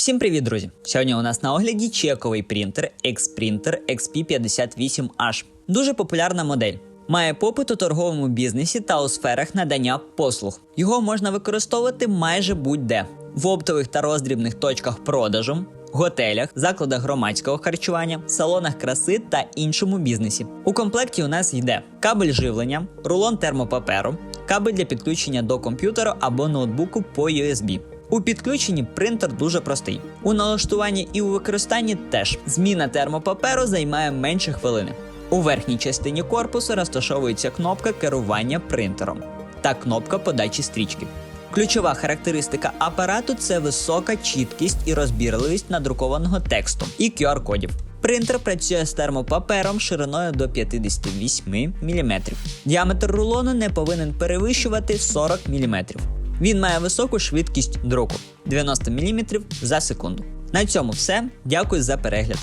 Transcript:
Всім привіт, друзі! Сьогодні у нас на огляді чековий принтер Xprinter XP58H. Дуже популярна модель. Має попит у торговому бізнесі та у сферах надання послуг. Його можна використовувати майже будь-де в оптових та роздрібних точках продажу, готелях, закладах громадського харчування, салонах краси та іншому бізнесі. У комплекті у нас йде кабель живлення, рулон термопаперу, кабель для підключення до комп'ютера або ноутбуку по USB. У підключенні принтер дуже простий. У налаштуванні і у використанні теж зміна термопаперу займає менше хвилини. У верхній частині корпусу розташовується кнопка керування принтером та кнопка подачі стрічки. Ключова характеристика апарату це висока чіткість і розбірливість надрукованого тексту і QR-кодів. Принтер працює з термопапером шириною до 58 мм. Діаметр рулону не повинен перевищувати 40 мм. Він має високу швидкість друку 90 мм за секунду. На цьому все. Дякую за перегляд.